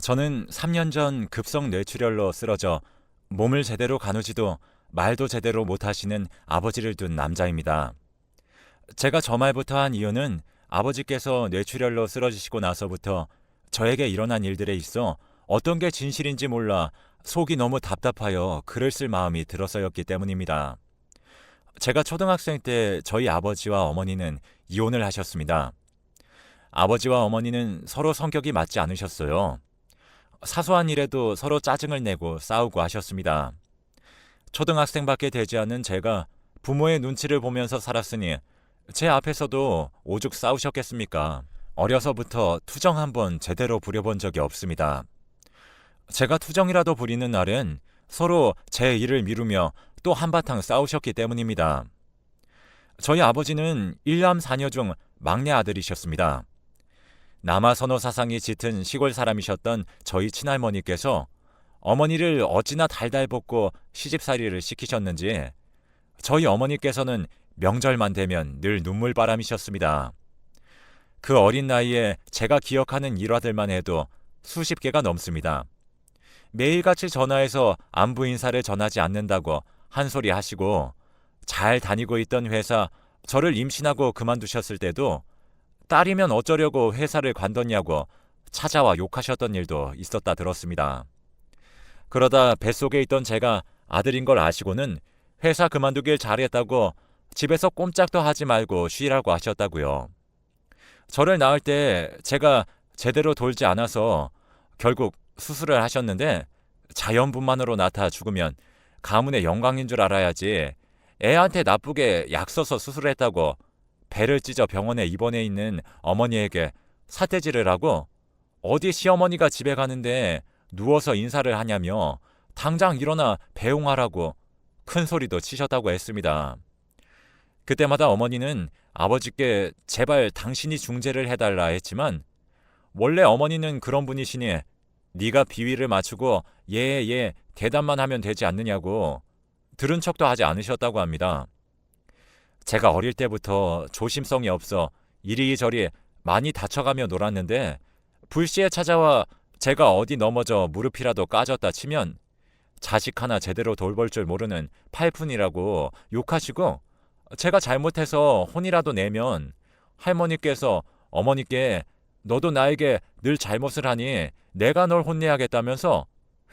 저는 3년 전 급성 뇌출혈로 쓰러져 몸을 제대로 가누지도 말도 제대로 못하시는 아버지를 둔 남자입니다. 제가 저 말부터 한 이유는 아버지께서 뇌출혈로 쓰러지시고 나서부터 저에게 일어난 일들에 있어 어떤 게 진실인지 몰라 속이 너무 답답하여 글을 쓸 마음이 들어서였기 때문입니다. 제가 초등학생 때 저희 아버지와 어머니는 이혼을 하셨습니다. 아버지와 어머니는 서로 성격이 맞지 않으셨어요. 사소한 일에도 서로 짜증을 내고 싸우고 하셨습니다. 초등학생밖에 되지 않은 제가 부모의 눈치를 보면서 살았으니 제 앞에서도 오죽 싸우셨겠습니까? 어려서부터 투정 한번 제대로 부려본 적이 없습니다. 제가 투정이라도 부리는 날엔 서로 제 일을 미루며 또 한바탕 싸우셨기 때문입니다. 저희 아버지는 일남 사녀 중 막내 아들이셨습니다. 남아 선호 사상이 짙은 시골 사람이셨던 저희 친할머니께서 어머니를 어찌나 달달 볶고 시집살이를 시키셨는지 저희 어머니께서는 명절만 되면 늘 눈물바람이셨습니다. 그 어린 나이에 제가 기억하는 일화들만 해도 수십 개가 넘습니다. 매일같이 전화해서 안부 인사를 전하지 않는다고 한 소리 하시고 잘 다니고 있던 회사 저를 임신하고 그만두셨을 때도 딸이면 어쩌려고 회사를 관뒀냐고 찾아와 욕하셨던 일도 있었다 들었습니다. 그러다 뱃속에 있던 제가 아들인 걸 아시고는 회사 그만두길 잘했다고 집에서 꼼짝도 하지 말고 쉬라고 하셨다고요. 저를 낳을 때 제가 제대로 돌지 않아서 결국 수술을 하셨는데 자연분만으로 나타 죽으면 가문의 영광인 줄 알아야지 애한테 나쁘게 약 써서 수술했다고 배를 찢어 병원에 입원해 있는 어머니에게 사태질을 하고 어디 시어머니가 집에 가는데 누워서 인사를 하냐며 당장 일어나 배웅하라고 큰 소리도 치셨다고 했습니다. 그때마다 어머니는 아버지께 제발 당신이 중재를 해달라 했지만 원래 어머니는 그런 분이시니 네가 비위를 맞추고 예예 예, 대답만 하면 되지 않느냐고 들은 척도 하지 않으셨다고 합니다. 제가 어릴 때부터 조심성이 없어 이리저리 많이 다쳐가며 놀았는데 불시에 찾아와 제가 어디 넘어져 무릎이라도 까졌다 치면 자식 하나 제대로 돌볼 줄 모르는 팔푼이라고 욕하시고 제가 잘못해서 혼이라도 내면 할머니께서 어머니께 너도 나에게 늘 잘못을 하니 내가 널 혼내야겠다면서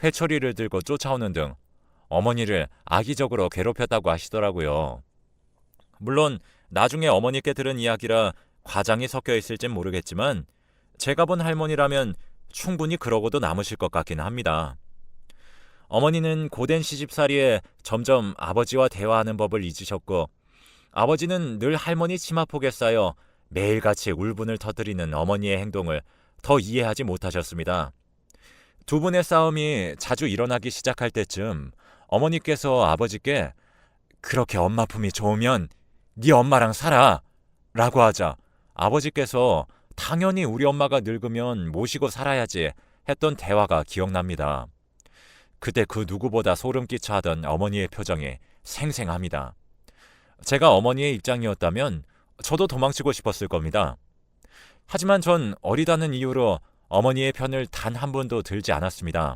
회초리를 들고 쫓아오는 등 어머니를 악의적으로 괴롭혔다고 하시더라고요. 물론 나중에 어머니께 들은 이야기라 과장이 섞여 있을진 모르겠지만 제가 본 할머니라면 충분히 그러고도 남으실 것 같긴 합니다. 어머니는 고된 시집살이에 점점 아버지와 대화하는 법을 잊으셨고 아버지는 늘 할머니 치마폭에 쌓여 매일같이 울분을 터뜨리는 어머니의 행동을 더 이해하지 못하셨습니다. 두 분의 싸움이 자주 일어나기 시작할 때쯤 어머니께서 아버지께 그렇게 엄마 품이 좋으면 네 엄마랑 살아 라고 하자 아버지께서 당연히 우리 엄마가 늙으면 모시고 살아야지 했던 대화가 기억납니다. 그때 그 누구보다 소름 끼쳐 하던 어머니의 표정이 생생합니다. 제가 어머니의 입장이었다면 저도 도망치고 싶었을 겁니다. 하지만 전 어리다는 이유로 어머니의 편을 단 한 번도 들지 않았습니다.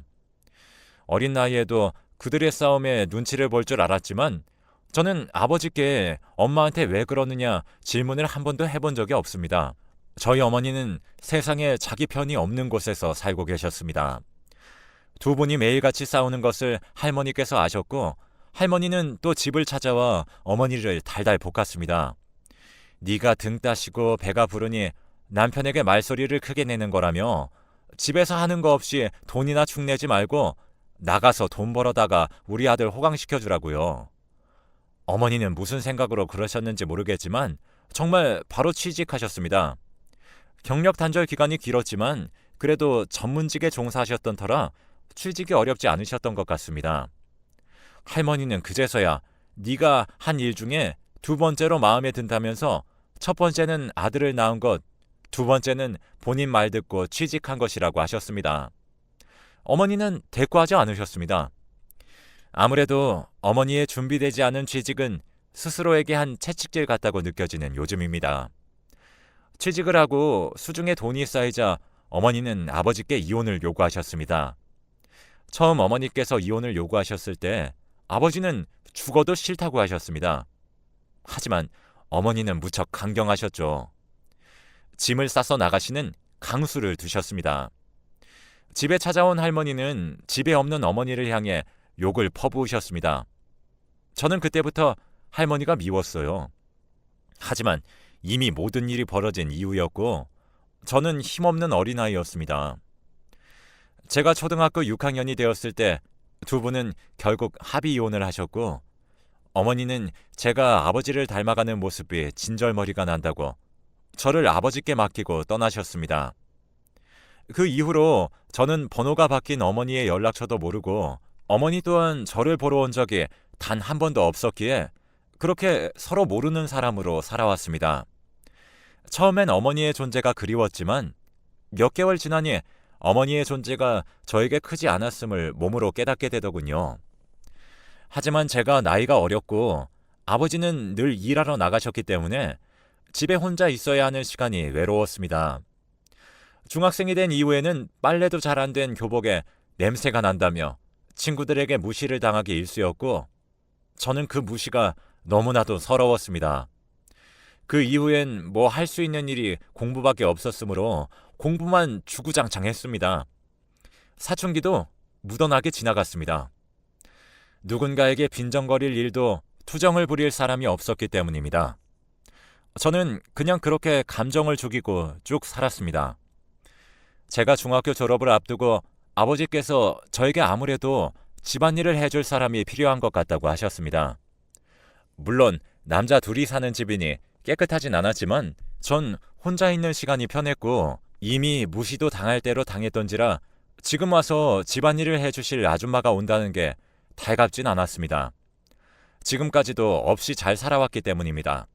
어린 나이에도 그들의 싸움에 눈치를 볼 줄 알았지만 저는 아버지께 엄마한테 왜 그러느냐 질문을 한 번도 해본 적이 없습니다. 저희 어머니는 세상에 자기 편이 없는 곳에서 살고 계셨습니다. 두 분이 매일같이 싸우는 것을 할머니께서 아셨고 할머니는 또 집을 찾아와 어머니를 달달 볶았습니다. 네가 등 따시고 배가 부르니 남편에게 말소리를 크게 내는 거라며 집에서 하는 거 없이 돈이나 축내지 말고 나가서 돈 벌어다가 우리 아들 호강시켜 주라고요. 어머니는 무슨 생각으로 그러셨는지 모르겠지만 정말 바로 취직하셨습니다. 경력 단절 기간이 길었지만 그래도 전문직에 종사하셨던 터라 취직이 어렵지 않으셨던 것 같습니다. 할머니는 그제서야 네가 한 일 중에 두 번째로 마음에 든다면서 첫 번째는 아들을 낳은 것, 두 번째는 본인 말 듣고 취직한 것이라고 하셨습니다. 어머니는 대꾸하지 않으셨습니다. 아무래도 어머니의 준비되지 않은 취직은 스스로에게 한 채찍질 같다고 느껴지는 요즘입니다. 취직을 하고 수중에 돈이 쌓이자 어머니는 아버지께 이혼을 요구하셨습니다. 처음 어머니께서 이혼을 요구하셨을 때 아버지는 죽어도 싫다고 하셨습니다. 하지만 어머니는 무척 강경하셨죠. 짐을 싸서 나가시는 강수를 두셨습니다. 집에 찾아온 할머니는 집에 없는 어머니를 향해 욕을 퍼부으셨습니다. 저는 그때부터 할머니가 미웠어요. 하지만 이미 모든 일이 벌어진 이후였고 저는 힘없는 어린아이였습니다. 제가 초등학교 6학년이 되었을 때 두 분은 결국 합의 이혼을 하셨고 어머니는 제가 아버지를 닮아가는 모습이 진절머리가 난다고 저를 아버지께 맡기고 떠나셨습니다. 그 이후로 저는 번호가 바뀐 어머니의 연락처도 모르고 어머니 또한 저를 보러 온 적이 단 한 번도 없었기에 그렇게 서로 모르는 사람으로 살아왔습니다. 처음엔 어머니의 존재가 그리웠지만 몇 개월 지나니 어머니의 존재가 저에게 크지 않았음을 몸으로 깨닫게 되더군요. 하지만 제가 나이가 어렸고 아버지는 늘 일하러 나가셨기 때문에 집에 혼자 있어야 하는 시간이 외로웠습니다. 중학생이 된 이후에는 빨래도 잘 안 된 교복에 냄새가 난다며 친구들에게 무시를 당하기 일쑤였고 저는 그 무시가 너무나도 서러웠습니다. 그 이후엔 뭐 할 수 있는 일이 공부밖에 없었으므로 공부만 주구장창 했습니다. 사춘기도 무던하게 지나갔습니다. 누군가에게 빈정거릴 일도 투정을 부릴 사람이 없었기 때문입니다. 저는 그냥 그렇게 감정을 죽이고 쭉 살았습니다. 제가 중학교 졸업을 앞두고 아버지께서 저에게 아무래도 집안일을 해줄 사람이 필요한 것 같다고 하셨습니다. 물론 남자 둘이 사는 집이니 깨끗하진 않았지만 전 혼자 있는 시간이 편했고 이미 무시도 당할 대로 당했던지라 지금 와서 집안일을 해주실 아줌마가 온다는 게 달갑진 않았습니다. 지금까지도 없이 잘 살아왔기 때문입니다.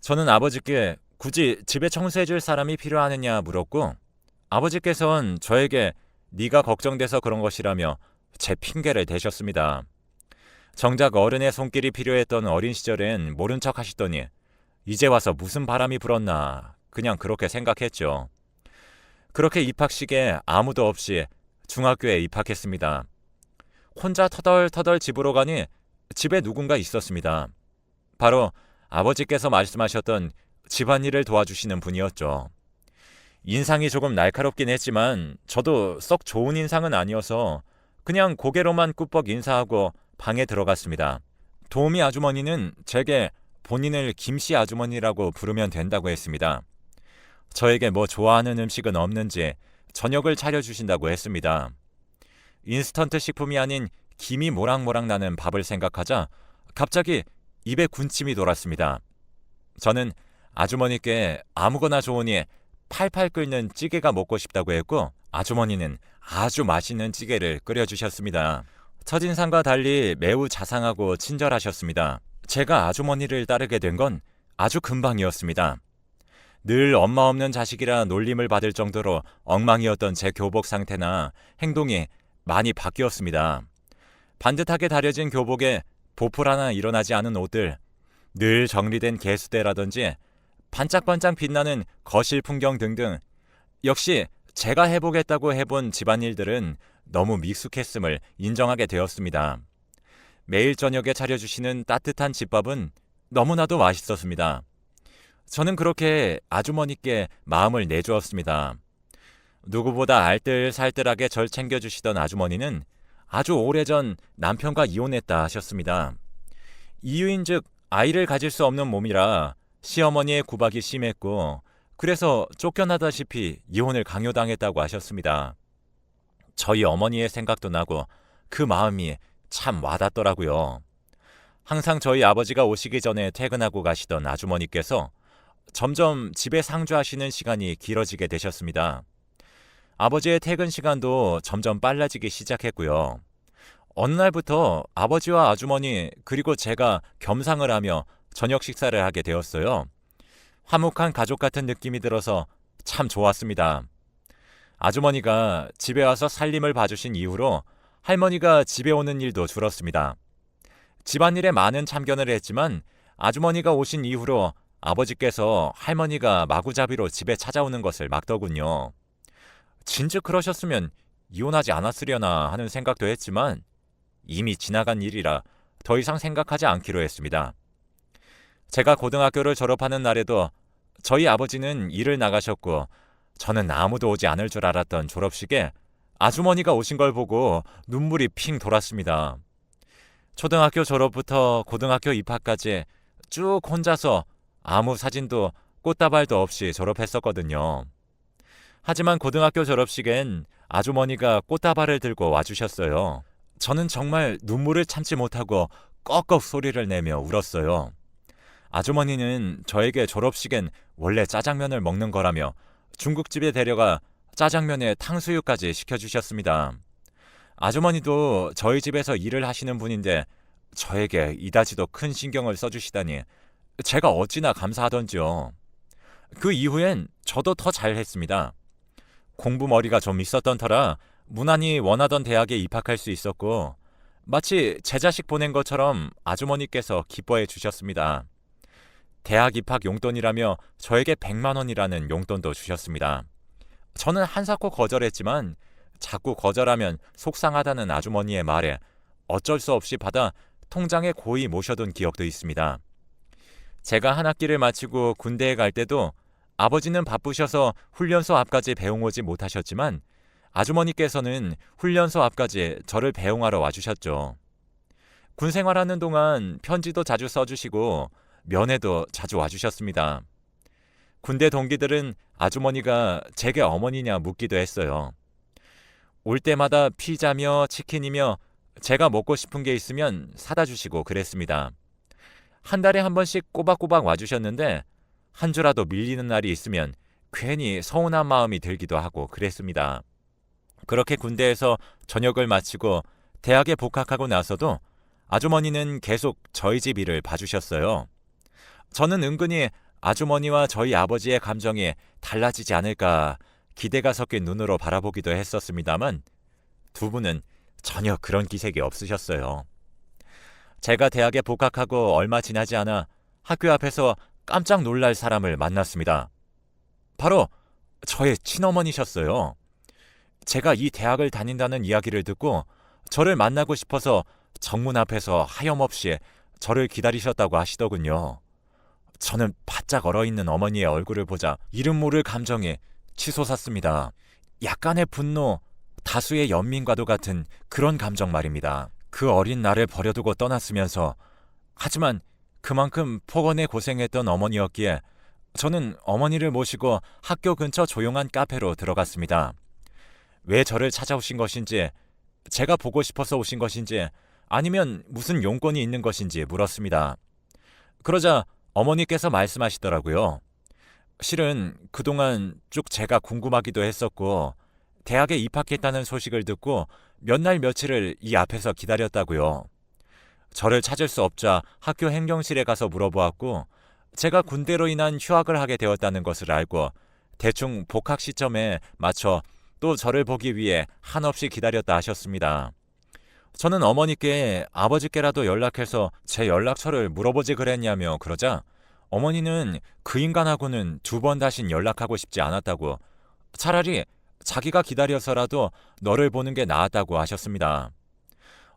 저는 아버지께 굳이 집에 청소해줄 사람이 필요하느냐 물었고 아버지께선 저에게 네가 걱정돼서 그런 것이라며 제 핑계를 대셨습니다. 정작 어른의 손길이 필요했던 어린 시절엔 모른 척 하시더니 이제 와서 무슨 바람이 불었나 그냥 그렇게 생각했죠. 그렇게 입학식에 아무도 없이 중학교에 입학했습니다. 혼자 터덜터덜 집으로 가니 집에 누군가 있었습니다. 바로 아버지께서 말씀하셨던 집안일을 도와주시는 분이었죠. 인상이 조금 날카롭긴 했지만 저도 썩 좋은 인상은 아니어서 그냥 고개로만 꾸벅 인사하고 방에 들어갔습니다. 도우미 아주머니는 제게 본인을 김씨 아주머니라고 부르면 된다고 했습니다. 저에게 뭐 좋아하는 음식은 없는지 저녁을 차려주신다고 했습니다. 인스턴트 식품이 아닌 김이 모락모락 나는 밥을 생각하자 갑자기 입에 군침이 돌았습니다. 저는 아주머니께 아무거나 좋으니 팔팔 끓는 찌개가 먹고 싶다고 했고 아주머니는 아주 맛있는 찌개를 끓여주셨습니다. 첫인상과 달리 매우 자상하고 친절하셨습니다. 제가 아주머니를 따르게 된 건 아주 금방이었습니다. 늘 엄마 없는 자식이라 놀림을 받을 정도로 엉망이었던 제 교복 상태나 행동이 많이 바뀌었습니다. 반듯하게 다려진 교복에 보풀 하나 일어나지 않은 옷들, 늘 정리된 개수대라든지 반짝반짝 빛나는 거실 풍경 등등 역시 제가 해보겠다고 해본 집안일들은 너무 미숙했음을 인정하게 되었습니다. 매일 저녁에 차려주시는 따뜻한 집밥은 너무나도 맛있었습니다. 저는 그렇게 아주머니께 마음을 내주었습니다. 누구보다 알뜰살뜰하게 절 챙겨주시던 아주머니는 아주 오래전 남편과 이혼했다 하셨습니다. 이유인 즉 아이를 가질 수 없는 몸이라 시어머니의 구박이 심했고 그래서 쫓겨나다시피 이혼을 강요당했다고 하셨습니다. 저희 어머니의 생각도 나고 그 마음이 참 와닿더라고요. 항상 저희 아버지가 오시기 전에 퇴근하고 가시던 아주머니께서 점점 집에 상주하시는 시간이 길어지게 되셨습니다. 아버지의 퇴근 시간도 점점 빨라지기 시작했고요. 어느 날부터 아버지와 아주머니 그리고 제가 겸상을 하며 저녁 식사를 하게 되었어요. 화목한 가족 같은 느낌이 들어서 참 좋았습니다. 아주머니가 집에 와서 살림을 봐주신 이후로 할머니가 집에 오는 일도 줄었습니다. 집안일에 많은 참견을 했지만 아주머니가 오신 이후로 아버지께서 할머니가 마구잡이로 집에 찾아오는 것을 막더군요. 진즉 그러셨으면 이혼하지 않았으려나 하는 생각도 했지만 이미 지나간 일이라 더 이상 생각하지 않기로 했습니다. 제가 고등학교를 졸업하는 날에도 저희 아버지는 일을 나가셨고 저는 아무도 오지 않을 줄 알았던 졸업식에 아주머니가 오신 걸 보고 눈물이 핑 돌았습니다. 초등학교 졸업부터 고등학교 입학까지 쭉 혼자서 아무 사진도 꽃다발도 없이 졸업했었거든요. 하지만 고등학교 졸업식엔 아주머니가 꽃다발을 들고 와주셨어요. 저는 정말 눈물을 참지 못하고 꺽꺽 소리를 내며 울었어요. 아주머니는 저에게 졸업식엔 원래 짜장면을 먹는 거라며 중국집에 데려가 짜장면에 탕수육까지 시켜주셨습니다. 아주머니도 저희 집에서 일을 하시는 분인데 저에게 이다지도 큰 신경을 써주시다니 제가 어찌나 감사하던지요. 그 이후엔 저도 더 잘했습니다. 공부 머리가 좀 있었던 터라 무난히 원하던 대학에 입학할 수 있었고 마치 제 자식 보낸 것처럼 아주머니께서 기뻐해 주셨습니다. 대학 입학 용돈이라며 저에게 100만 원이라는 용돈도 주셨습니다. 저는 한사코 거절했지만 자꾸 거절하면 속상하다는 아주머니의 말에 어쩔 수 없이 받아 통장에 고이 모셔둔 기억도 있습니다. 제가 한 학기를 마치고 군대에 갈 때도 아버지는 바쁘셔서 훈련소 앞까지 배웅오지 못하셨지만 아주머니께서는 훈련소 앞까지 저를 배웅하러 와주셨죠. 군 생활하는 동안 편지도 자주 써주시고 면회도 자주 와주셨습니다. 군대 동기들은 아주머니가 제게 어머니냐 묻기도 했어요. 올 때마다 피자며 치킨이며 제가 먹고 싶은 게 있으면 사다 주시고 그랬습니다. 한 달에 한 번씩 꼬박꼬박 와주셨는데 한 주라도 밀리는 날이 있으면 괜히 서운한 마음이 들기도 하고 그랬습니다. 그렇게 군대에서 전역을 마치고 대학에 복학하고 나서도 아주머니는 계속 저희 집 일을 봐주셨어요. 저는 은근히 아주머니와 저희 아버지의 감정이 달라지지 않을까 기대가 섞인 눈으로 바라보기도 했었습니다만 두 분은 전혀 그런 기색이 없으셨어요. 제가 대학에 복학하고 얼마 지나지 않아 학교 앞에서 깜짝 놀랄 사람을 만났습니다. 바로 저의 친어머니셨어요. 제가 이 대학을 다닌다는 이야기를 듣고 저를 만나고 싶어서 정문 앞에서 하염없이 저를 기다리셨다고 하시더군요. 저는 바짝 얼어있는 어머니의 얼굴을 보자 이름 모를 감정이 치솟았습니다. 약간의 분노, 다수의 연민과도 같은 그런 감정 말입니다. 그 어린 나를 버려두고 떠났으면서 하지만 그만큼 폭언에 고생했던 어머니였기에 저는 어머니를 모시고 학교 근처 조용한 카페로 들어갔습니다. 왜 저를 찾아오신 것인지, 제가 보고 싶어서 오신 것인지, 아니면 무슨 용건이 있는 것인지 물었습니다. 그러자 어머니께서 말씀하시더라고요. 실은 그동안 쭉 제가 궁금하기도 했었고, 대학에 입학했다는 소식을 듣고 몇 날 며칠을 이 앞에서 기다렸다고요. 저를 찾을 수 없자 학교 행정실에 가서 물어보았고, 제가 군대로 인한 휴학을 하게 되었다는 것을 알고 대충 복학 시점에 맞춰 또 저를 보기 위해 한없이 기다렸다 하셨습니다. 저는 어머니께 아버지께라도 연락해서 제 연락처를 물어보지 그랬냐며 그러자 어머니는 그 인간하고는 두 번 다신 연락하고 싶지 않았다고 차라리 자기가 기다려서라도 너를 보는 게 나았다고 하셨습니다.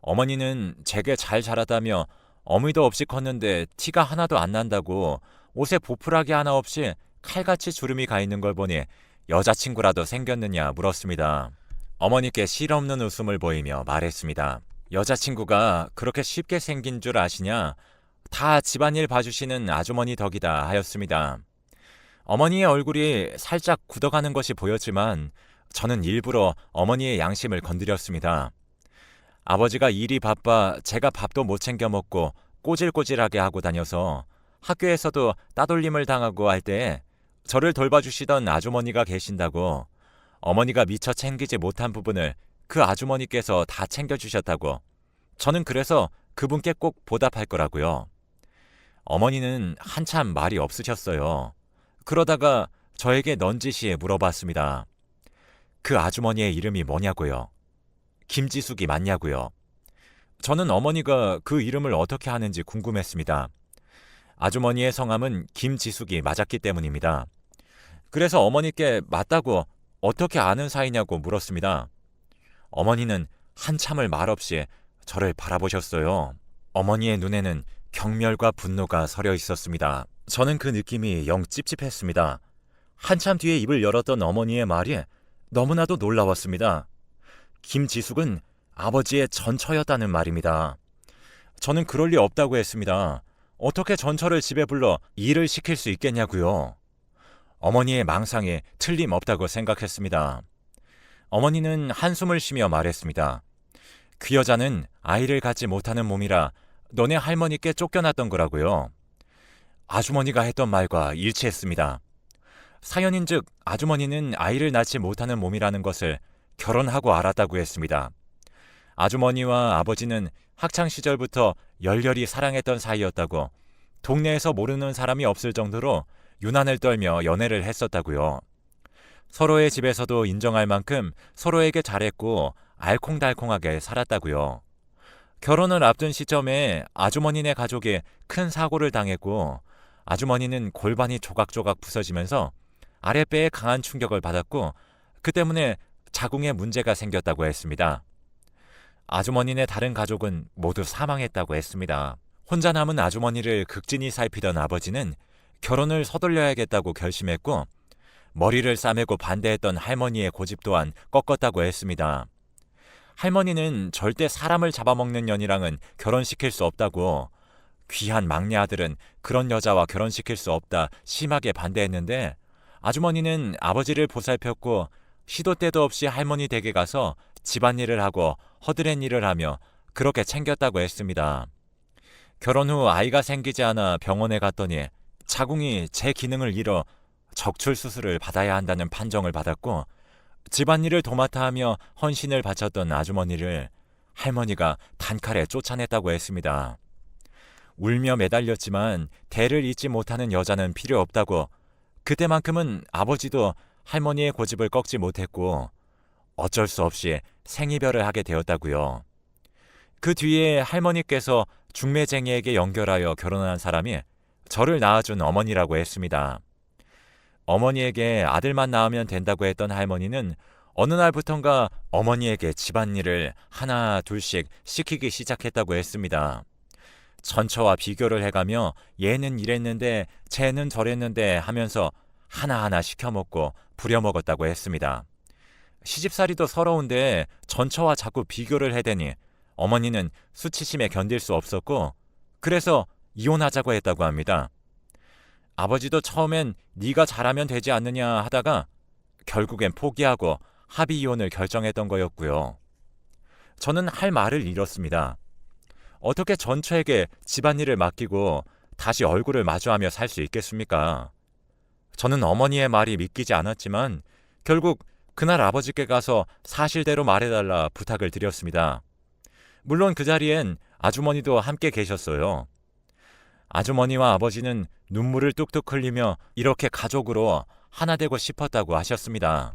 어머니는 제게 잘 자랐다며 어미도 없이 컸는데 티가 하나도 안 난다고 옷에 보풀하기 하나 없이 칼같이 주름이 가 있는 걸 보니 여자친구라도 생겼느냐 물었습니다. 어머니께 실없는 웃음을 보이며 말했습니다. 여자친구가 그렇게 쉽게 생긴 줄 아시냐? 다 집안일 봐주시는 아주머니 덕이다 하였습니다. 어머니의 얼굴이 살짝 굳어가는 것이 보였지만 저는 일부러 어머니의 양심을 건드렸습니다. 아버지가 일이 바빠 제가 밥도 못 챙겨 먹고 꼬질꼬질하게 하고 다녀서 학교에서도 따돌림을 당하고 할 때 저를 돌봐주시던 아주머니가 계신다고 어머니가 미처 챙기지 못한 부분을 그 아주머니께서 다 챙겨주셨다고 저는 그래서 그분께 꼭 보답할 거라고요. 어머니는 한참 말이 없으셨어요. 그러다가 저에게 넌지시에 물어봤습니다. 그 아주머니의 이름이 뭐냐고요? 김지숙이 맞냐고요? 저는 어머니가 그 이름을 어떻게 하는지 궁금했습니다. 아주머니의 성함은 김지숙이 맞았기 때문입니다. 그래서 어머니께 맞다고 어떻게 아는 사이냐고 물었습니다. 어머니는 한참을 말없이 저를 바라보셨어요. 어머니의 눈에는 경멸과 분노가 서려 있었습니다. 저는 그 느낌이 영 찝찝했습니다. 한참 뒤에 입을 열었던 어머니의 말이 너무나도 놀라웠습니다. 김지숙은 아버지의 전처였다는 말입니다. 저는 그럴 리 없다고 했습니다. 어떻게 전처를 집에 불러 일을 시킬 수 있겠냐고요. 어머니의 망상에 틀림없다고 생각했습니다. 어머니는 한숨을 쉬며 말했습니다. 그 여자는 아이를 갖지 못하는 몸이라 너네 할머니께 쫓겨났던 거라고요. 아주머니가 했던 말과 일치했습니다. 사연인즉 아주머니는 아이를 낳지 못하는 몸이라는 것을 결혼하고 알았다고 했습니다. 아주머니와 아버지는 학창 시절부터 열렬히 사랑했던 사이였다고 동네에서 모르는 사람이 없을 정도로 유난을 떨며 연애를 했었다고요. 서로의 집에서도 인정할 만큼 서로에게 잘했고 알콩달콩하게 살았다고요. 결혼을 앞둔 시점에 아주머니네 가족이 큰 사고를 당했고 아주머니는 골반이 조각조각 부서지면서 아랫배에 강한 충격을 받았고 그 때문에 자궁에 문제가 생겼다고 했습니다. 아주머니네 다른 가족은 모두 사망했다고 했습니다. 혼자 남은 아주머니를 극진히 살피던 아버지는 결혼을 서둘러야겠다고 결심했고 머리를 싸매고 반대했던 할머니의 고집 또한 꺾었다고 했습니다. 할머니는 절대 사람을 잡아먹는 년이랑은 결혼시킬 수 없다고 귀한 막내 아들은 그런 여자와 결혼시킬 수 없다 심하게 반대했는데 아주머니는 아버지를 보살폈고 시도 때도 없이 할머니 댁에 가서 집안일을 하고 허드렛 일을 하며 그렇게 챙겼다고 했습니다. 결혼 후 아이가 생기지 않아 병원에 갔더니 자궁이 제 기능을 잃어 적출 수술을 받아야 한다는 판정을 받았고 집안일을 도맡아 하며 헌신을 바쳤던 아주머니를 할머니가 단칼에 쫓아냈다고 했습니다. 울며 매달렸지만 대를 잊지 못하는 여자는 필요 없다고 그때만큼은 아버지도 할머니의 고집을 꺾지 못했고 어쩔 수 없이 생이별을 하게 되었다고요. 그 뒤에 할머니께서 중매쟁이에게 연결하여 결혼한 사람이 저를 낳아준 어머니라고 했습니다. 어머니에게 아들만 낳으면 된다고 했던 할머니는 어느 날부턴가 어머니에게 집안일을 하나 둘씩 시키기 시작했다고 했습니다. 전처와 비교를 해가며 얘는 이랬는데 쟤는 저랬는데 하면서 하나하나 시켜먹고 부려먹었다고 했습니다. 시집살이도 서러운데 전처와 자꾸 비교를 해대니 어머니는 수치심에 견딜 수 없었고 그래서 이혼하자고 했다고 합니다. 아버지도 처음엔 네가 잘하면 되지 않느냐 하다가 결국엔 포기하고 합의 이혼을 결정했던 거였고요. 저는 할 말을 잃었습니다. 어떻게 전처에게 집안일을 맡기고 다시 얼굴을 마주하며 살 수 있겠습니까? 저는 어머니의 말이 믿기지 않았지만 결국 그날 아버지께 가서 사실대로 말해달라 부탁을 드렸습니다. 물론 그 자리엔 아주머니도 함께 계셨어요. 아주머니와 아버지는 눈물을 뚝뚝 흘리며 이렇게 가족으로 하나 되고 싶었다고 하셨습니다.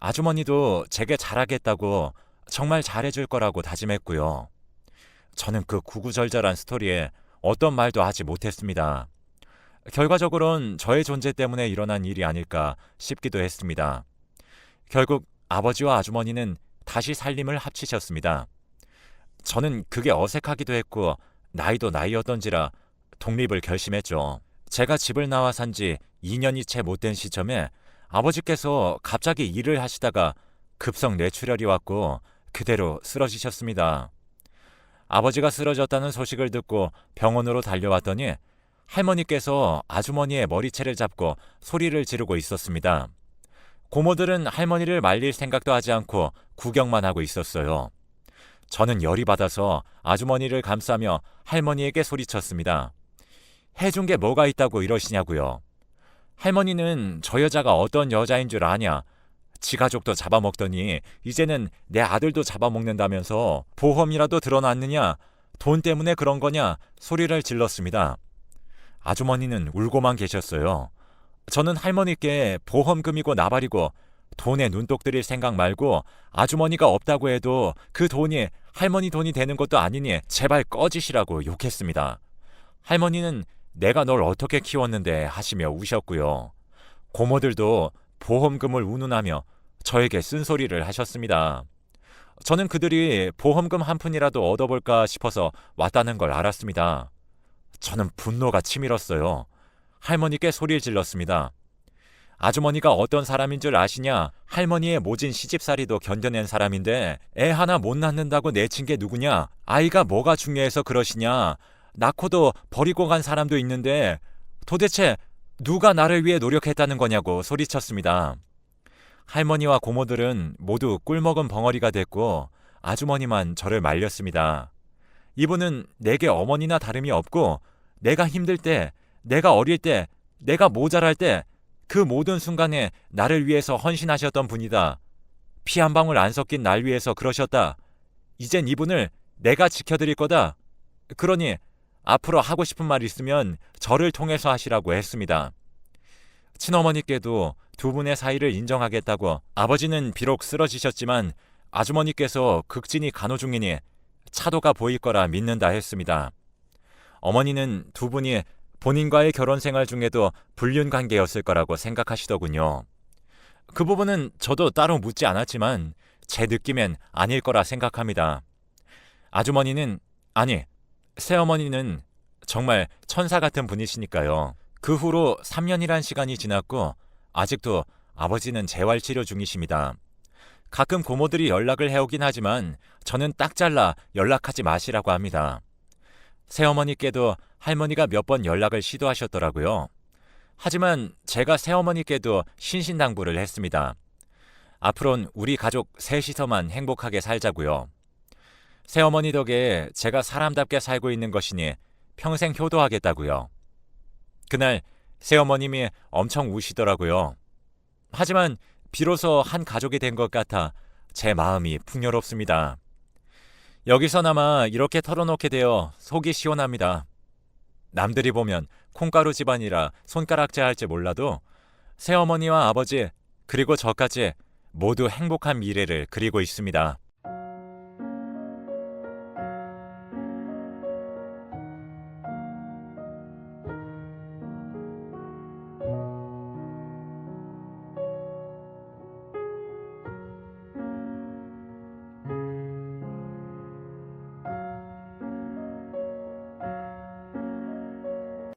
아주머니도 제게 잘하겠다고 정말 잘해줄 거라고 다짐했고요. 저는 그 구구절절한 스토리에 어떤 말도 하지 못했습니다. 결과적으로는 저의 존재 때문에 일어난 일이 아닐까 싶기도 했습니다. 결국 아버지와 아주머니는 다시 살림을 합치셨습니다. 저는 그게 어색하기도 했고 나이도 나이였던지라 독립을 결심했죠. 제가 집을 나와 산 지 2년이 채 못 된 시점에 아버지께서 갑자기 일을 하시다가 급성 뇌출혈이 왔고 그대로 쓰러지셨습니다. 아버지가 쓰러졌다는 소식을 듣고 병원으로 달려왔더니 할머니께서 아주머니의 머리채를 잡고 소리를 지르고 있었습니다. 고모들은 할머니를 말릴 생각도 하지 않고 구경만 하고 있었어요. 저는 열이 받아서 아주머니를 감싸며 할머니에게 소리쳤습니다. 해준 게 뭐가 있다고 이러시냐고요. 할머니는 저 여자가 어떤 여자인 줄 아냐. 지 가족도 잡아먹더니 이제는 내 아들도 잡아먹는다면서 보험이라도 들어놨느냐. 돈 때문에 그런 거냐. 소리를 질렀습니다. 아주머니는 울고만 계셨어요. 저는 할머니께 보험금이고 나발이고 돈에 눈독 들일 생각 말고 아주머니가 없다고 해도 그 돈이 할머니 돈이 되는 것도 아니니 제발 꺼지시라고 욕했습니다. 할머니는 내가 널 어떻게 키웠는데 하시며 우셨고요. 고모들도 보험금을 운운하며 저에게 쓴소리를 하셨습니다. 저는 그들이 보험금 한 푼이라도 얻어볼까 싶어서 왔다는 걸 알았습니다. 저는 분노가 치밀었어요. 할머니께 소리를 질렀습니다. 아주머니가 어떤 사람인 줄 아시냐? 할머니의 모진 시집살이도 견뎌낸 사람인데 애 하나 못 낳는다고 내친 게 누구냐? 아이가 뭐가 중요해서 그러시냐? 낳고도 버리고 간 사람도 있는데 도대체 누가 나를 위해 노력했다는 거냐고 소리쳤습니다. 할머니와 고모들은 모두 꿀먹은 벙어리가 됐고 아주머니만 저를 말렸습니다. 이분은 내게 어머니나 다름이 없고 내가 힘들 때, 내가 어릴 때, 내가 모자랄 때 그 모든 순간에 나를 위해서 헌신하셨던 분이다. 피 한 방울 안 섞인 날 위해서 그러셨다. 이젠 이분을 내가 지켜드릴 거다. 그러니 앞으로 하고 싶은 말 있으면 저를 통해서 하시라고 했습니다. 친어머니께도 두 분의 사이를 인정하겠다고 아버지는 비록 쓰러지셨지만 아주머니께서 극진히 간호 중이니 차도가 보일 거라 믿는다 했습니다. 어머니는 두 분이 본인과의 결혼 생활 중에도 불륜 관계였을 거라고 생각하시더군요. 그 부분은 저도 따로 묻지 않았지만 제 느낌엔 아닐 거라 생각합니다. 아주머니는 아니 새어머니는 정말 천사 같은 분이시니까요. 그 후로 3년이란 시간이 지났고 아직도 아버지는 재활 치료 중이십니다. 가끔 고모들이 연락을 해오긴 하지만 저는 딱 잘라 연락하지 마시라고 합니다. 새어머니께도 할머니가 몇 번 연락을 시도하셨더라고요. 하지만 제가 새어머니께도 신신당부를 했습니다. 앞으론 우리 가족 셋이서만 행복하게 살자고요. 새어머니 덕에 제가 사람답게 살고 있는 것이니 평생 효도하겠다고요. 그날 새어머님이 엄청 우시더라고요. 하지만 비로소 한 가족이 된 것 같아 제 마음이 풍요롭습니다. 여기서나마 이렇게 털어놓게 되어 속이 시원합니다. 남들이 보면 콩가루 집안이라 손가락질 할지 몰라도 새어머니와 아버지 그리고 저까지 모두 행복한 미래를 그리고 있습니다.